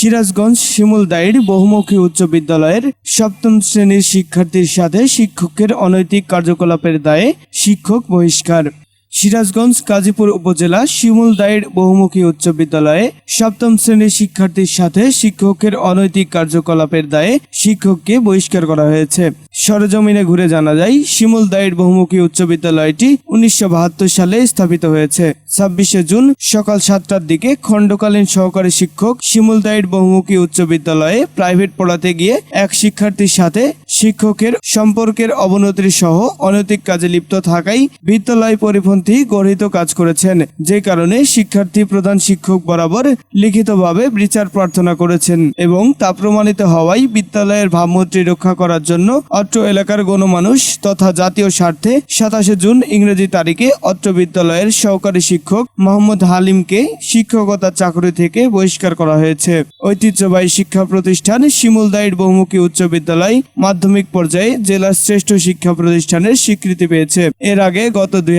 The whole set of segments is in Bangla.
সিরাজগঞ্জ শিমুলদাইর বহুমুখী উচ্চ বিদ্যালয়ের সপ্তম শ্রেণির শিক্ষার্থীর সাথে শিক্ষকের অনৈতিক কার্যকলাপের দায়ে শিক্ষক বহিষ্কার। সিরাজগঞ্জ, গাজীপুর উপজেলা শিমুল শিমুলদাইর বহুমুখী উচ্চ বিদ্যালয়ে সপ্তম শ্রেণির শিক্ষার্থীর সাথে শিক্ষকের অনৈতিক কার্যকলাপের দায়ে শিক্ষককে বহিষ্কার করা হয়েছে। সরজমিনে ঘুরে জানা যায়, শিমুল শিমুলদাইর বহুমুখী উচ্চ বিদ্যালয়টি উনিশশো বাহাত্তর সালে স্থাপিত হয়েছে। ছাব্বিশে জুন সকাল সাতটার দিকে খণ্ডকালীন সহকারী শিক্ষক শিমুল শিমুলদাইর বহুমুখী উচ্চ বিদ্যালয়ে প্রাইভেট পড়াতে গিয়ে এক শিক্ষার্থীর সাথে শিক্ষকের সম্পর্কের অবনতির সহ অনৈতিক কাজে লিপ্ত থাকায় বিদ্যালয় পরিপন্থী গঠিত কাজ করেছেন। যে কারণে শিক্ষার্থী প্রধান শিক্ষক বরাবর লিখিতভাবে বিচার প্রার্থনা করেছেন এবং তা প্রমাণিত হওয়ায় বিদ্যালয়ের ভাবমূর্তি রক্ষা করার জন্য অত্র এলাকার গণমানুষ তথা জাতীয় স্বার্থে সাতাশে জুন ইংরেজি তারিখে অত্র বিদ্যালয়ের সহকারী শিক্ষক মোহাম্মদ হালিমকে শিক্ষকতার চাকরি থেকে বহিষ্কার করা হয়েছে। ঐতিহ্যবাহী শিক্ষা প্রতিষ্ঠান শিমুলদাইর বহুমুখী উচ্চ বিদ্যালয় মাধ্যমিক পর্যায়ে জেলার শ্রেষ্ঠ শিক্ষা প্রতিষ্ঠানের স্বীকৃতি পেয়েছে। এর আগে গত দুই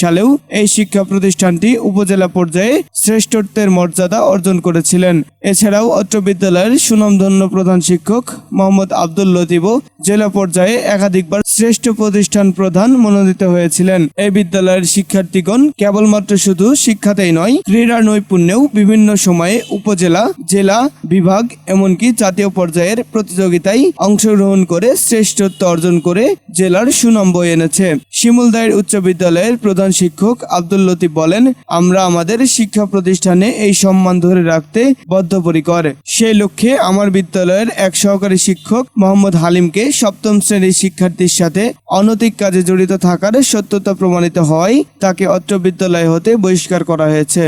সালেও এই শিক্ষা প্রতিষ্ঠানটি উপজেলা পর্যায়ে শ্রেষ্ঠত্বের মর্যাদা অর্জন করেছিলেন। এছাড়াও অত্র বিদ্যালয়ের সুনামধন্য প্রধান শিক্ষক মোহাম্মদ আব্দুল লতিফও জেলা পর্যায়ে একাধিকবার শ্রেষ্ঠ প্রতিষ্ঠান প্রধান মনোনীত হয়েছিলেন। এই বিদ্যালয়ের শিক্ষার্থীগণ কেবলমাত্র শুধু শিক্ষাতেই নয়, ক্রীড়া নৈপুণ্যেও বিভিন্ন সময়ে উপজেলা, জেলা বিভাগ, এমনকি জাতীয় পর্যায়ের প্রতিযোগিতায় অংশগ্রহণ করে শ্রেষ্ঠত্ব অর্জন করে জেলার সুনাম বয়ে এনেছে। শিমুলদায়ের উচ্চ বিদ্যালয়ের প্রধান শিক্ষক আব্দুল লতিফ বলেন, আমরা আমাদের শিক্ষা প্রতিষ্ঠানে এই সম্মান ধরে রাখতে বদ্ধপরিকর। সেই লক্ষ্যে আমার বিদ্যালয়ের এক সহকারী শিক্ষক মোহাম্মদ হালিমকে সপ্তম শ্রেণির শিক্ষার্থীর সাথে অনৈতিক কাজে জড়িত থাকার সত্যতা প্রমাণিত হওয়ায় তাকে অত্র বিদ্যালয় হতে বহিষ্কার করা হয়েছে।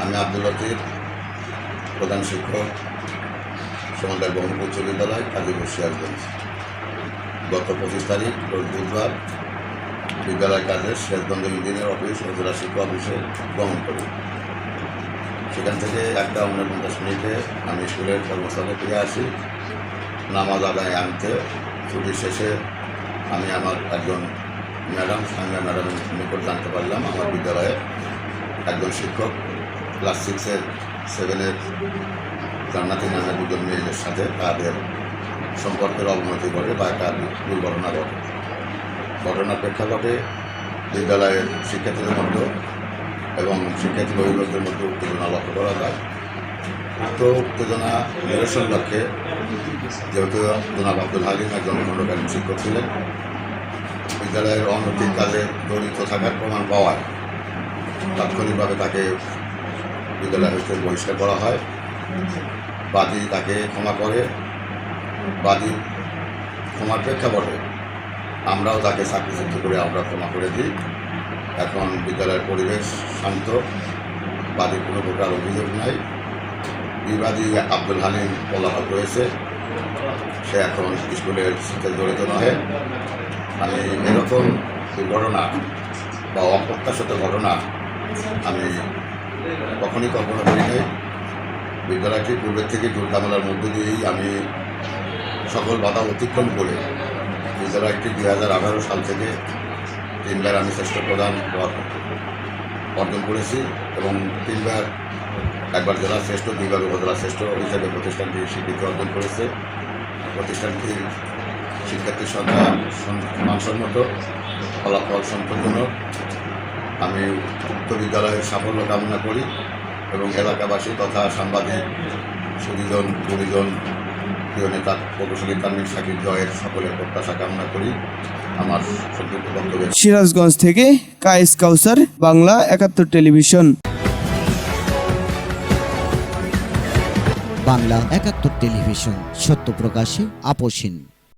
আমি আব্দুল লতিফ, প্রধান শিক্ষক। বহুমুখ উচ্চ বিদ্যালয় কাজীপুর সিরাজগঞ্জ গত পঁচিশ তারিখ বুধবার বিদ্যালয় কাজে সিরাজগঞ্জ ইঞ্জিনিয়ার অফিস ও জেলা শিক্ষা অফিসে গ্রহণ করি। সেখান থেকে একটা উনপঞ্চাশ মিনিটে আমি স্কুলের কর্মস্থলে ফিরে আসি। নামাজ আদায় আনতে ছুটি শেষে আমি আমার একজন ম্যাডাম সামিয়া ম্যাডামের নিকট জানতে পারলাম, আমার বিদ্যালয়ে একজন শিক্ষক, ক্লাস সিক্সের, সেভেনের জান্নাতি নামের দুজন মেয়েদের সাথে তাদের সম্পর্কের অবনতি ঘটে বা একটা দুর্ঘটনা ঘটে। ঘটনার প্রেক্ষাপটে বিদ্যালয়ের শিক্ষার্থীদের মধ্যে এবং শিক্ষার্থী অভিভাবকদের মধ্যে উত্তেজনা লক্ষ্য করা যায়। উক্ত উত্তেজনা নিরসন লক্ষ্যে যেহেতু জনাব আব্দুল হালিম একজন খণ্ডকালীন শিক্ষক ছিলেন, বিদ্যালয়ের অনৈতিক কাজে জড়িত থাকার প্রমাণ পাওয়ায় তাৎক্ষণিকভাবে তাকে বিদ্যালয় বহিষ্কার করা হয়। বাদী তাকে ক্ষমা করে বাদী ক্ষমার প্রেক্ষাপটে আমরাও তাকে চাকরিচ্যুত করে আমরা ক্ষমা করে দিই। এখন বিদ্যালয়ের পরিবেশ শান্ত বাদীর কোনো প্রকার অভিযোগ নাই। বিবাদী আব্দুল হালিম বলাহত রয়েছে। সে এখন স্কুলের সাথে জড়িত নহে। আমি এরকম দুর্ঘটনা বা অপ্রত্যাশিত ঘটনা আমি কখনই কল্পনা করি নাই। বিদ্যালয়টি পূর্বের থেকে দুর্গামেলার মধ্য দিয়েই আমি সকল বাধা অতিক্রম করে বিদ্যালয়টি দুই হাজার আঠারো সাল থেকে তিনবার আমি শ্রেষ্ঠ প্রধান অর্জন করেছি এবং তিনবার একবার জেলা শ্রেষ্ঠ, দুইবার উপজেলা শ্রেষ্ঠ হিসেবে প্রতিষ্ঠানটি স্বীকৃতি অর্জন করেছে। প্রতিষ্ঠানটির শিক্ষার্থীর সংখ্যা মানসম্মত, ফলাফল সন্তোষজনক আমি উক্ত বিদ্যালয়ের সাফল্য কামনা করি। এবং এলাকাবাসী তথা সাংবাদিক সুদীজন গুণীজন প্রিয় নেতা প্রকৌশলী তান্নিক সাকিব জয়ের সকলের প্রত্যাশা কামনা করি। আমার সংক্ষিপ্ত বক্তব্য। সিরাজগঞ্জ থেকে কায়েস কাউসার বাংলা একাত্তর টেলিভিশন। বাংলা একাত্তর টেলিভিশন সত্য প্রকাশে আপোষহীন